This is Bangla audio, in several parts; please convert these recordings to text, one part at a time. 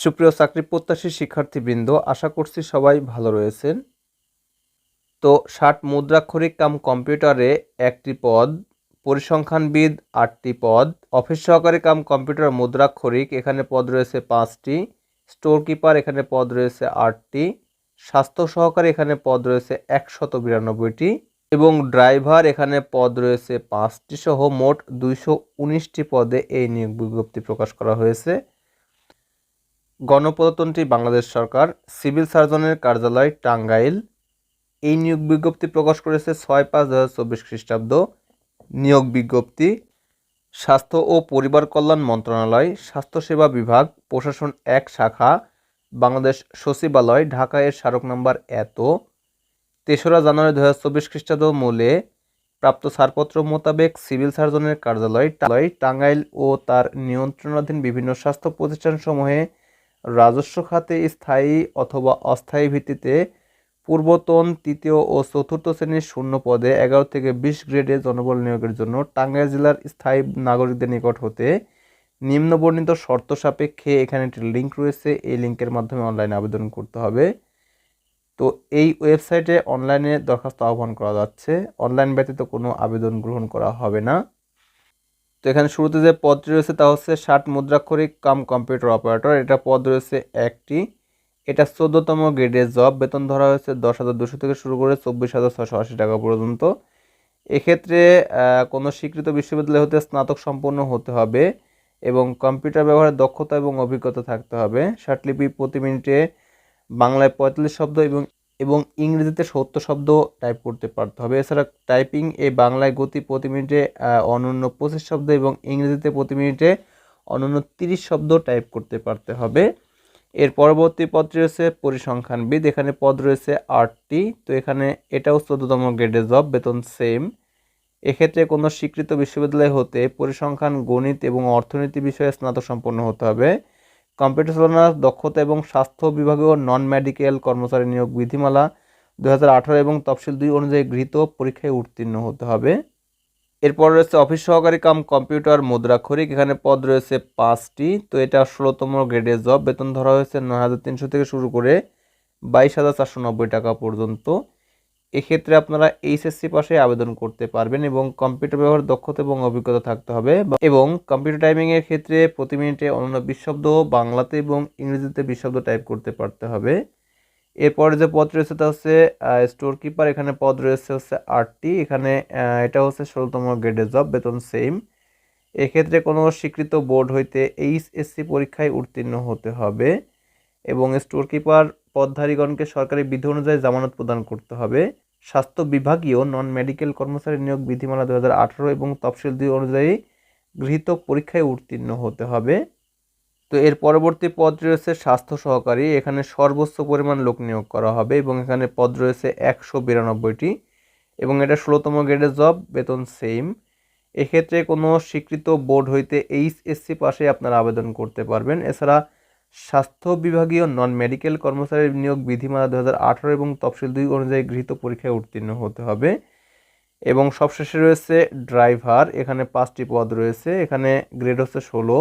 সুপ্রিয় চাকরি প্রত্যাশী শিক্ষার্থীবৃন্দ, আশা করছি সবাই ভালো রয়েছেন। তো ষাট মুদ্রাক্ষরিক কাম কম্পিউটারে একটি পদ, পরিসংখ্যানবিদ আটটি পদ, অফিস সহকারী কাম কম্পিউটার মুদ্রাক্ষরিক, এখানে পদ রয়েছে পাঁচটি স্টোর কিপার এখানে পদ রয়েছে আটটি, স্বাস্থ্য সহকারী এখানে পদ রয়েছে একশত বিরানব্বইটি এবং ড্রাইভার এখানে পদ রয়েছে পাঁচটি সহ মোট দুইশো উনিশটি পদে এই নিয়োগ বিজ্ঞপ্তি প্রকাশ করা হয়েছে। গণপ্রজাতন্ত্রী বাংলাদেশ সরকার, সিভিল সার্জনের কার্যালয় টাঙ্গাইল। এই নিয়োগ বিজ্ঞপ্তি প্রকাশ করেছে ছয় পাঁচ দু হাজার চব্বিশ খ্রিস্টাব্দ। নিয়োগ বিজ্ঞপ্তি, স্বাস্থ্য ও পরিবার কল্যাণ মন্ত্রণালয় স্বাস্থ্যসেবা বিভাগ, প্রশাসন এক শাখা, বাংলাদেশ সচিবালয়, ঢাকা এর স্মারক নম্বর এত। তেসরা জানুয়ারি দু হাজার চব্বিশ খ্রিস্টাব্দ মূলে প্রাপ্ত ছাড়পত্র মোতাবেক সিভিল সার্জনের কার্যালয়, টাঙ্গাইল ও তার নিয়ন্ত্রণাধীন বিভিন্ন স্বাস্থ্য প্রতিষ্ঠানসমূহে রাজস্ব খাতে স্থায়ী অথবা অস্থায়ী ভিত্তিতে পূর্বতন তৃতীয় ও চতুর্থ শ্রেণির শূন্য পদে এগারো থেকে বিশ গ্রেডে জনবল নিয়োগের জন্য টাঙ্গাইল জেলার স্থায়ী নাগরিকদের নিকট হতে নিম্নবর্ণিত শর্ত সাপেক্ষে এখানে একটি লিঙ্ক রয়েছে। এই লিঙ্কের মাধ্যমে অনলাইনে আবেদন করতে হবে। তো এই ওয়েবসাইটে অনলাইনে দরখাস্ত আহ্বান করা যাচ্ছে। অনলাইন ব্যতীত কোনো আবেদন গ্রহণ করা হবে না। তো এখানে শুরুতে যে পদটি রয়েছে তা হচ্ছে ষাট মুদ্রাক্ষরিক কাম কম্পিউটার অপারেটর। এটা পদ রয়েছে একটি। এটা চোদ্দতম গ্রেডের জব। বেতন ধরা হয়েছে দশ হাজার দুশো থেকে শুরু করে চব্বিশ হাজার ছশো আশি টাকা পর্যন্ত। এক্ষেত্রে কোনো স্বীকৃত বিশ্ববিদ্যালয় হতে স্নাতক সম্পন্ন হতে হবে এবং কম্পিউটার ব্যবহারের দক্ষতা এবং অভিজ্ঞতা থাকতে হবে। ষাটলিপি প্রতি মিনিটে বাংলায় পঁয়তাল্লিশ শব্দ এবং এবং ইংরেজিতে সত্য শব্দ টাইপ করতে পারতে হবে। এছাড়া টাইপিং এ বাংলায় গতি প্রতি মিনিটে অনন্য পঁচিশ শব্দ এবং ইংরেজিতে প্রতি মিনিটে অনন্য তিরিশ শব্দ টাইপ করতে পারতে হবে। এর পরবর্তী পদটি রয়েছে পরিসংখ্যানবিদ। এখানে পদ রয়েছে আটটি। তো এখানে এটাও চোদ্দতম গ্রেডের জব, বেতন সেম এক্ষেত্রে কোনো স্বীকৃত বিশ্ববিদ্যালয় হতে পরিসংখ্যান, গণিত এবং অর্থনীতি বিষয়ে স্নাতক সম্পন্ন হতে হবে। কম্পিউটার চালানোর দক্ষতা এবং স্বাস্থ্য বিভাগীয় নন মেডিকেল কর্মচারী নিয়োগ বিধিমালা দু হাজার আঠেরো এবং তফসিল দুই অনুযায়ী গৃহীত পরীক্ষায় উত্তীর্ণ হতে হবে। এরপর রয়েছে অফিস সহকারী কাম, কম্পিউটার, মুদ্রাক্ষরিক, এখানে পদ রয়েছে পাঁচটি। তো এটা ষোলোতম গ্রেডের জব। বেতন ধরা হয়েছে নয় হাজার তিনশো থেকে শুরু করে বাইশ হাজার চারশো নব্বই টাকা পর্যন্ত। এক্ষেত্রে আপনারা এইচএসসি পাশে আবেদন করতে পারবেন এবং কম্পিউটার ব্যবহার, দক্ষতা এবং অভিজ্ঞতা থাকতে হবে এবং কম্পিউটার টাইপিংয়ের ক্ষেত্রে প্রতি মিনিটে অন্যান্য বিশ বাংলাতে এবং ইংরেজিতে বিশ শব্দ টাইপ করতে পারতে হবে। এরপরে যে পদ রয়েছে তা হচ্ছে স্টোর কিপার এখানে পদ রয়েছে হচ্ছে আটটি। এখানে এটা হচ্ছে ষোলোতম গ্রেডের জব বেতন সেম এক্ষেত্রে কোনো স্বীকৃত বোর্ড হইতে এইচএসসি পরীক্ষায় উত্তীর্ণ হতে হবে এবং স্টোর কিপার পদধারীগণকে সরকারি বিধি অনুযায়ী জামানত প্রদান করতে হবে। স্বাস্থ্য বিভাগীয় নন মেডিকেল কর্মচারী নিয়োগ বিধিমালা দু হাজার আঠারো এবং তফসিল দুই অনুযায়ী গৃহীত পরীক্ষায় উত্তীর্ণ হতে হবে। তো এর পরবর্তী পদ রয়েছে স্বাস্থ্য সহকারী। এখানে সর্বোচ্চ পরিমাণ লোক নিয়োগ করা হবে এবং এখানে পদ রয়েছে একশো বিরানব্বইটি এবং এটা ষোলোতম গ্রেডের জব, বেতন সেম এক্ষেত্রে কোনো স্বীকৃত বোর্ড হইতে এইচএসসি পাশে আপনারা আবেদন করতে পারবেন। এছাড়া স্বাস্থ্য বিভাগীয় নন মেডিকেল কর্মচারীর নিয়োগ বিধিমালা দু হাজার আঠারো এবং তফসিল দুই অনুযায়ী গৃহীত পরীক্ষায় উত্তীর্ণ হতে হবে। এবং সবশেষে রয়েছে ড্রাইভার, এখানে পাঁচটি পদ রয়েছে। এখানে গ্রেড হচ্ছে ষোলো,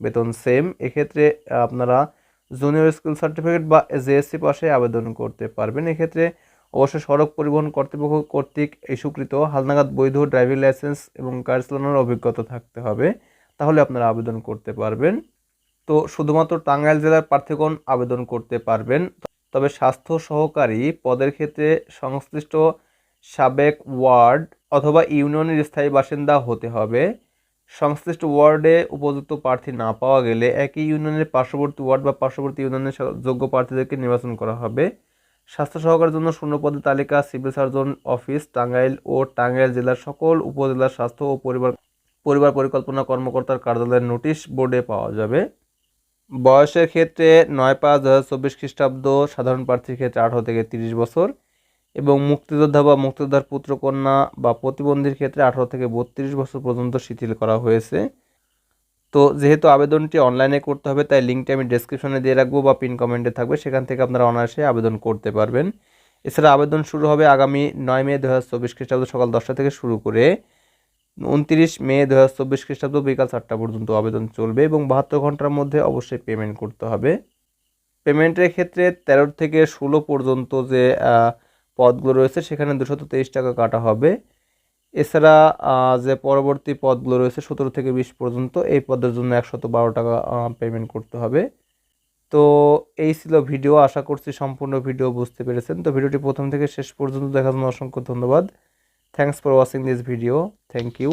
বেতন সেম এক্ষেত্রে আপনারা জুনিয়র স্কুল সার্টিফিকেট বা জেএসসি পাশে আবেদন করতে পারবেন। এক্ষেত্রে অবশ্যই সড়ক পরিবহন কর্তৃপক্ষ কর্তৃক স্বীকৃত হালনাগাদ বৈধ ড্রাইভিং লাইসেন্স এবং কার চালানোর অভিজ্ঞতা থাকতে হবে। তাহলে আপনারা আবেদন করতে পারবেন। তো শুধুমাত্র টাঙ্গাইল জেলার প্রার্থীগণ আবেদন করতে পারবেন। তবে স্বাস্থ্য সহকারী পদের ক্ষেত্রে সংশ্লিষ্ট সাবেক ওয়ার্ড অথবা ইউনিয়নের স্থায়ী বাসিন্দা হতে হবে। সংশ্লিষ্ট ওয়ার্ডে উপযুক্ত প্রার্থী না পাওয়া গেলে একই ইউনিয়নের পার্শ্ববর্তী ওয়ার্ড বা পার্শ্ববর্তী ইউনিয়নের যোগ্য প্রার্থীদেরকে নির্বাচন করা হবে। স্বাস্থ্য সহকারের জন্য শূন্যপদের তালিকা সিভিল সার্জন অফিস, টাঙ্গাইল ও টাঙ্গাইল জেলার সকল উপজেলার স্বাস্থ্য ও পরিবার পরিবার পরিকল্পনা কর্মকর্তার কার্যালয়ের নোটিশ বোর্ডে পাওয়া যাবে। বয়সের ক্ষেত্রে নয় পাঁচ দু হাজার চব্বিশ খ্রিস্টাব্দ সাধারণ প্রার্থীর ক্ষেত্রে আঠারো থেকে তিরিশ বছর এবং মুক্তিযোদ্ধা বা মুক্তিযোদ্ধার পুত্রকন্যা বা প্রতিবন্ধীর ক্ষেত্রে আঠারো থেকে বত্রিশ বছর পর্যন্ত শিথিল করা হয়েছে। তো যেহেতু আবেদনটি অনলাইনে করতে হবে, তাই লিঙ্কটি আমি ডেসক্রিপশনে দিয়ে রাখব বা পিন কমেন্টে থাকবে, সেখান থেকে আপনারা অনায়াসে আবেদন করতে পারবেন। এছাড়া আবেদন শুরু হবে আগামী নয় মে দু হাজার চব্বিশ খ্রিস্টাব্দ সকাল দশটা থেকে শুরু করে উনত্রিশ মে দু হাজার চব্বিশ খ্রিস্টাব্দ বিকাল চারটা পর্যন্ত আবেদন চলবে এবং বাহাত্তর ঘণ্টার মধ্যে অবশ্যই পেমেন্ট করতে হবে। পেমেন্টের ক্ষেত্রে তেরো থেকে ষোলো পর্যন্ত যে পদগুলো রয়েছে সেখানে দুশত তেইশ টাকা কাটা হবে। এছাড়া যে পরবর্তী পদগুলো রয়েছে সতেরো থেকে বিশ পর্যন্ত, এই পদের জন্য একশত বারো টাকা পেমেন্ট করতে হবে। তো এই ছিল ভিডিও। আশা করছি সম্পূর্ণ ভিডিও বুঝতে পেরেছেন। তো ভিডিওটি প্রথম থেকে শেষ পর্যন্ত দেখার জন্য অসংখ্য ধন্যবাদ। Thanks for watching this video thank you.